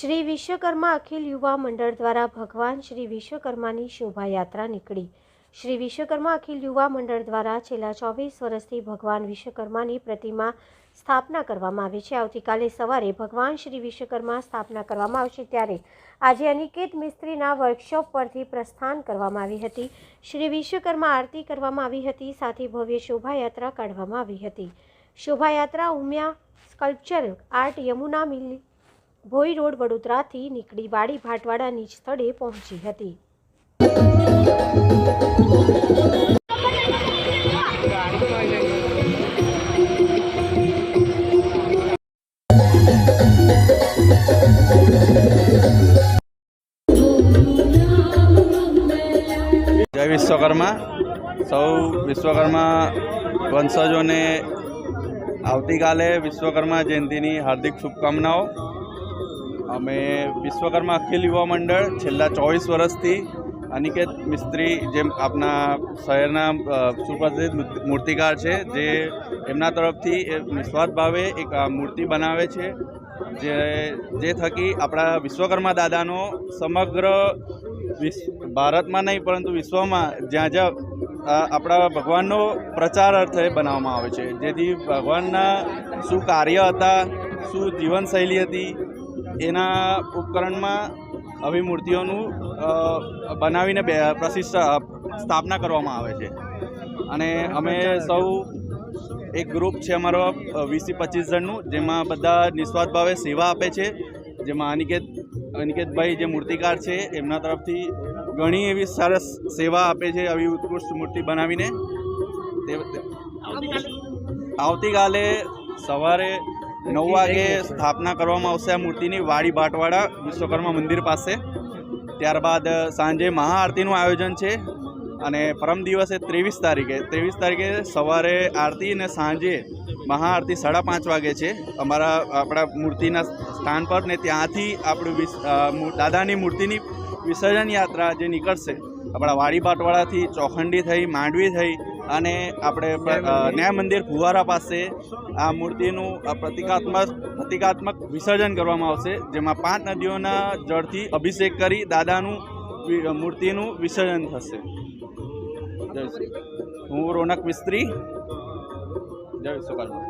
શ્રી વિશ્વકર્મા અખિલ યુવા મંડળ દ્વારા ભગવાન શ્રી વિશ્વકર્માની શોભાયાત્રા નીકળી. શ્રી વિશ્વકર્મા અખિલ યુવા મંડળ દ્વારા છેલ્લા ચોવીસ વર્ષથી ભગવાન વિશ્વકર્માની પ્રતિમા સ્થાપના કરવામાં આવી છે. આવતીકાલે સવારે ભગવાન શ્રી વિશ્વકર્મા સ્થાપના કરવામાં આવશે ત્યારે આજે અનિકેત મિસ્ત્રીના વર્કશોપ પરથી પ્રસ્થાન કરવામાં આવી હતી. શ્રી વિશ્વકર્મા આરતી કરવામાં આવી હતી, સાથે ભવ્ય શોભાયાત્રા કાઢવામાં આવી હતી. શોભાયાત્રા Umiya sculpture art Yamuna mill Bhoi road વડોદરાથી નીકળી વાડી ભાટવાડાની સ્થળે પહોંચી હતી. જય વિશ્વકર્મા. સૌ વિશ્વકર્મા વંશજોને આવતીકાલે વિશ્વકર્મા જયંતિની હાર્દિક શુભકામનાઓ. અમે વિશ્વકર્મા અખિલ યુવા મંડળ છેલ્લા ચોવીસ વર્ષથી અનિકેત મિસ્ત્રી જેમ આપના શહેરના સુપ્રસિદ્ધ મૂર્તિકાર છે, જે એમના તરફથી એ નિસ્વાર્થ ભાવે એક મૂર્તિ બનાવે છે, જે જે થકી આપણા વિશ્વકર્મા દાદાનો સમગ્ર વિશ્વ ભારતમાં નહીં, પરંતુ વિશ્વમાં જ્યાં જ્યાં આપણા ભગવાનનો પ્રચાર અર્થે બનાવવામાં આવે છે. જેથી ભગવાનના શું કાર્ય હતા, શું જીવનશૈલી હતી એના ઉપકરણમાં આવી મૂર્તિઓનું બનાવીને બે પ્રતિષ્ઠા સ્થાપના કરવામાં આવે છે. અને અમે સૌ એક ગ્રુપ છે અમારો વીસથી પચીસ જણનું જેમાં બધા નિસ્વાર્થ ભાવે સેવા આપે છે. જેમાં અનિકેત અનિકેતભાઈ જે મૂર્તિકાર છે એમના તરફથી ઘણી એવી સરસ સેવા આપે છે આવી ઉત્કૃષ્ટ મૂર્તિ બનાવીને. આવતીકાલે સવારે નવ વાગે સ્થાપના કરવામાં આવશે આ મૂર્તિની વાડી ભાટવાડા વિશ્વકર્મા મંદિર પાસે. ત્યારબાદ સાંજે મહાઆરતીનું આયોજન છે અને પરમ દિવસે ત્રેવીસ તારીખે ત્રેવીસ તારીખે સવારે આરતી અને સાંજે મહાઆરતી સાડા પાંચ વાગે છે. અમારા આપણા મૂર્તિના સ્થાન પર ને ત્યાંથી આપણું દાદાની મૂર્તિની વિસર્જન યાત્રા જે નીકળશે આપણા વાડી બાટવાડાથી ચોખંડી થઈ માંડવી થઈ અને આપણે ન્યાય મંદિર ફુવારા પાસે આ મૂર્તિનું પ્રતિકાત્મક પ્રતિકાત્મક વિસર્જન કરવામાં આવશે, જેમાં પાંચ નદીઓના જળથી અભિષેક કરી દાદાનું મૂર્તિનું વિસર્જન થશે. જય શ્રી હું રોનક મિસ્ત્રી. જય વિશ્વકર્મા